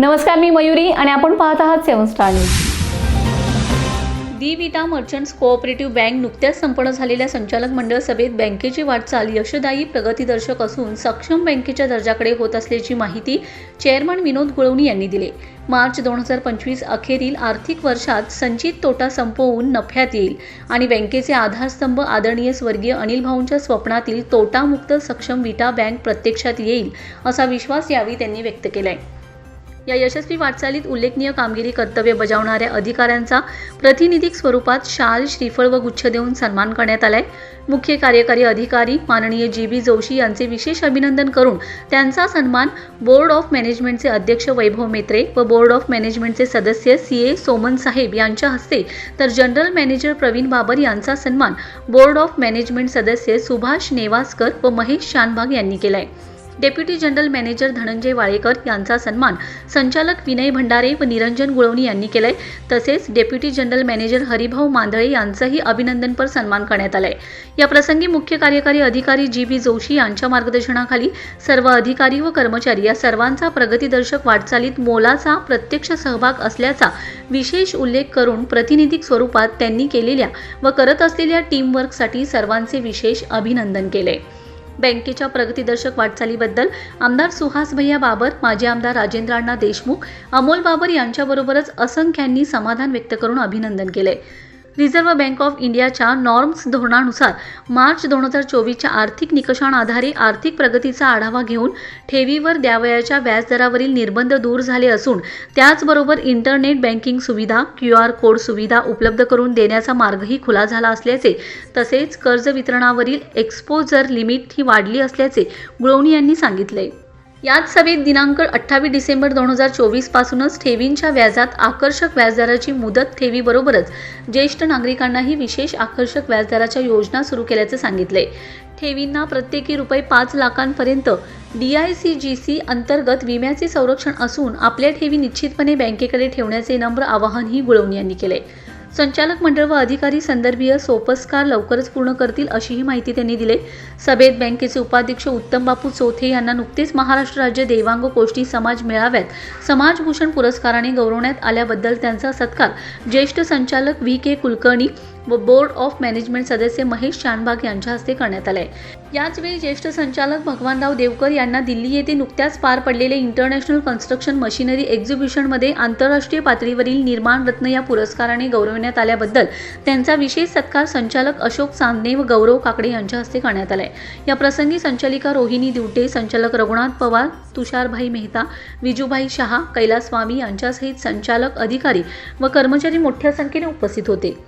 नमस्कार मी मयुरी आणि आपण पाहत आहात seven star news. The Vita merchants cooperative bank नुकत्याच संपन्न झालेल्या संचालक मंडळ सभेत बँकेची वाटचाल यशदायी प्रगतीदर्शक असून सक्षम बँकेच्या दर्जाकडे होत असल्याची माहिती चेअरमन विनोद गुळवणी यांनी दिली. मार्च दोन हजार पंचवीस अखेरील आर्थिक वर्षात संचित तोटा संपवून नफ्यात येईल आणि बँकेचे आधारस्तंभ आदरणीय स्वर्गीय अनिल भाऊंच्या स्वप्नातील तोटामुक्त सक्षम विटा बँक प्रत्यक्षात येईल असा विश्वास यावेळी त्यांनी व्यक्त केला आहे या यशस्वी वाटचालीत उल्लेखनीय कामगिरी कर्तव्य बजावणाऱ्या अधिकाऱ्यांचा प्रतिनिधिक स्वरूपात शाल श्रीफळ व गुच्छ देऊन सन्मान करण्यात आलाय. मुख्य कार्यकारी अधिकारी माननीय जी बी जोशी यांचे विशेष अभिनंदन करून त्यांचा सन्मान बोर्ड ऑफ मॅनेजमेंटचे अध्यक्ष वैभव मेत्रे व बोर्ड ऑफ मॅनेजमेंटचे सदस्य सी ए सोमन साहेब यांच्या हस्ते तर जनरल मॅनेजर प्रवीण बाबर यांचा सन्मान बोर्ड ऑफ मॅनेजमेंट सदस्य सुभाष नेवासकर व महेश शानभाग यांनी केलाय. Deputy general manager Dhananjay Walekar यांचा सन्मान संचालक विनय भंडारे व निरंजन गुळवणी यांनी केलाय. तसेच deputy general manager Haribhau Mandale यांचाही अभिनंदनपर सन्मान करण्यात आलाय. या प्रसंगी मुख्य कार्यकारी अधिकारी जी बी जोशी यांच्या मार्गदर्शनाखाली सर्व अधिकारी व कर्मचारी या सर्वांचा प्रगतीदर्शक वाटचालीत मोलाचा प्रत्यक्ष सहभाग असल्याचा विशेष उल्लेख करून प्रतिनिधिक स्वरूपात त्यांनी केलेल्या व करत असलेल्या टीमवर्कसाठी सर्वांचे विशेष अभिनंदन केले बँकेच्या प्रगतीदर्शक वाटचालीबद्दल आमदार सुहास भैया बाबर माजी आमदार राजेंद्र अण्णा देशमुख अमोल बाबर यांच्याबरोबरच असंख्यांनी समाधान व्यक्त करून अभिनंदन केले. रिझर्व्ह बँक ऑफ इंडियाच्या नॉर्म्स धोरणानुसार मार्च दोन हजार चोवीसच्या आर्थिक निकषांआधारे आर्थिक प्रगतीचा आढावा घेऊन ठेवीवर द्यावयाच्या व्याजदरावरील निर्बंध दूर झाले असून त्याचबरोबर इंटरनेट बँकिंग सुविधा क्यू आर कोड सुविधा उपलब्ध करून देण्याचा मार्गही खुला झाला असल्याचे तसेच कर्ज वितरणावरील एक्सपोजर लिमिट ही वाढली असल्याचे गुळवणी यांनी सांगितले. याच सभेत दिनांक अठ्ठावीस डिसेंबर दोन हजार चोवीस पासूनच ठेवींच्या व्याजात आकर्षक व्याजदराची मुदत ठेवीबरोबरच ज्येष्ठ नागरिकांनाही विशेष आकर्षक व्याजदराच्या योजना सुरू केल्याचे सांगितले. ठेवींना प्रत्येकी रुपये पाच लाखांपर्यंत D I C G C अंतर्गत विम्याचे संरक्षण असून आपल्या ठेवी निश्चितपणे बँकेकडे ठेवण्याचे नम्र आवाहनही गुळवणी यांनी केले. संचालक मंडळ व अधिकारी संदर्भीय सोपस्कार लवकरच पूर्ण करतील अशीही माहिती त्यांनी दिली. सभेत बँकेचे उपाध्यक्ष उत्तम बापू चौथे यांना नुकतेच महाराष्ट्र राज्य देवांग गोष्टी समाज मेळाव्यात समाजभूषण पुरस्काराने गौरवण्यात आल्याबद्दल त्यांचा सत्कार. ज्येष्ठ संचालक व्ही के कुलकर्णी व बोर्ड ऑफ मॅनेजमेंट सदस्य महेश शानबाग यांच्या हस्ते करण्यात आलाय. याचवेळी ज्येष्ठ संचालक भगवानराव देवकर यांना दिल्ली येथे नुकत्याच पार पडलेले इंटरनॅशनल कन्स्ट्रक्शन मशिनरी एक्झिबिशनमध्ये आंतरराष्ट्रीय पातळीवरील निर्माण रत्न या पुरस्काराने गौरविण्यात आल्याबद्दल त्यांचा विशेष सत्कार संचालक अशोक सांदणे व गौरव काकडे यांच्या हस्ते करण्यात आलाय. या प्रसंगी संचालिका रोहिणी दिवटे संचालक रघुनाथ पवार तुषारभाई मेहता विजूभाई शहा कैलास स्वामी यांच्यासहित संचालक अधिकारी व कर्मचारी मोठ्या संख्येने उपस्थित होते.